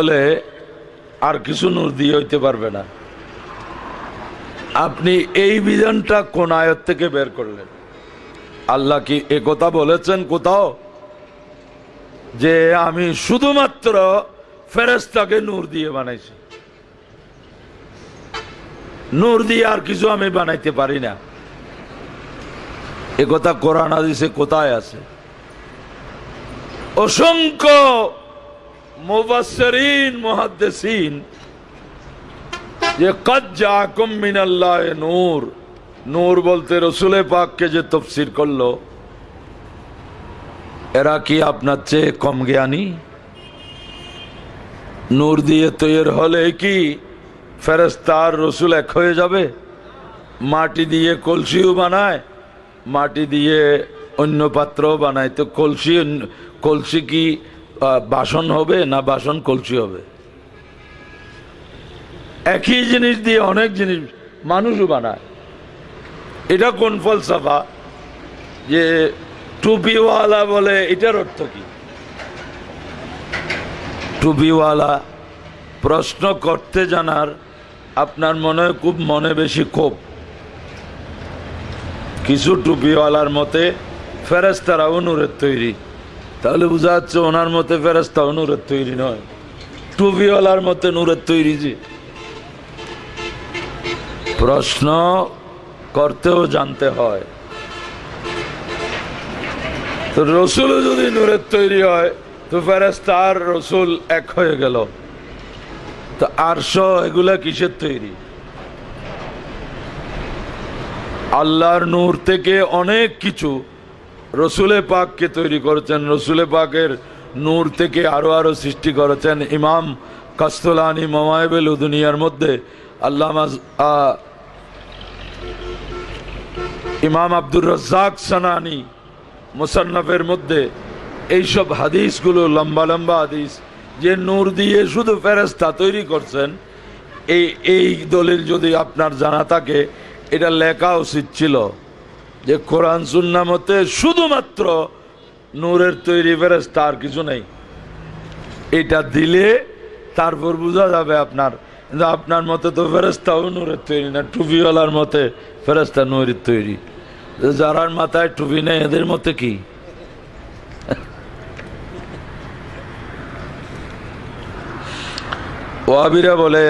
হলে আর কিছু নূর দিয়ে হইতে পারবে না। আপনি এই বিধানটা কোন আয়ত থেকে বের করলেন? আল্লাহ কি এ কথা বলেছেন কোথাও? যে আমি শুধুমাত্র ফেরেস্তাকে নূর দিয়ে বানাইছি। নূর দিয়ে আর কিছু আমি বানাইতে পারি না। এ কথা কোরআন আদিসে কোথায় আছে? অসংখ্য মুবাসসিরিন মুহাদ্দিসিন। যে কদ জাকুম মিনাল্লাহ নূর। নূর বলতে রসুলে পাককে যে তফসির করল। এরা কি আপনার চেয়ে কম জ্ঞানী? নূর দিয়ে তৈরি হলে কি ফেরেস্তার রসুল এক হয়ে যাবে? মাটি দিয়ে কলসিও বানায়, মাটি দিয়ে অন্য পাত্রও বানায়। তো কলসি কলসি কি বাসন হবে না বাসন কলসি হবে? একই জিনিস দিয়ে অনেক জিনিস মানুষও বানায়। এটা কোন ফলসাফা? যে টুপিওয়ালা বলে, এটার অর্থ কি? টুপিওয়ালা প্রশ্ন করতে জানার আপনার মনে খুব মনে বেশি ক্ষোভ। কিছু টুপিওয়ালার মতে ফেরেস্তারা অনুরের তৈরি। তাহলে বোঝা যাচ্ছে ওনার মতে ফেরেস্তা অনুরের তৈরি নয়। টুপিওয়ালার মতে নূরের তৈরি যে। প্রশ্ন করতেও জানতে হয়। তো রসুলও যদি নূরের তৈরি হয়, তো ফেরেস্তা আর রসুল এক হয়ে গেল। তো আরশ এগুলা কিসের তৈরি? আল্লাহর নূর থেকে অনেক কিছু রসুলে পাককে তৈরি করেছেন, রসুলে পাকের নূর থেকে আরও আরও সৃষ্টি করেছেন ইমাম কাস্তলানি মমায়বেল উদুনিয়ার মধ্যে আল্লাহ ইমাম আব্দুর রাজ্জাক সানানি মুসান্নফের মধ্যে এইসব হাদিসগুলো লম্বা লম্বা হাদিস যে নূর দিয়ে শুধু ফেরেস্তা তৈরি করছেন, এই এই দলিল যদি আপনার জানা থাকে, এটা লেখা উচিত ছিল। যে কোরআন সুন্না মতে শুধুমাত্র নূরের তৈরি ফেরেস্তা আর কিছু নেই। এটা দিলে তারপর বোঝা যাবে আপনার। কিন্তু আপনার মতে তো ফেরেস্তাও নূরের তৈরি না, টুপিওয়ালার মতে ফেরেস্তা নূরের তৈরি। যারার মাথায় টুপি নেই, এদের মতে কি? ওয়াবিরা বলে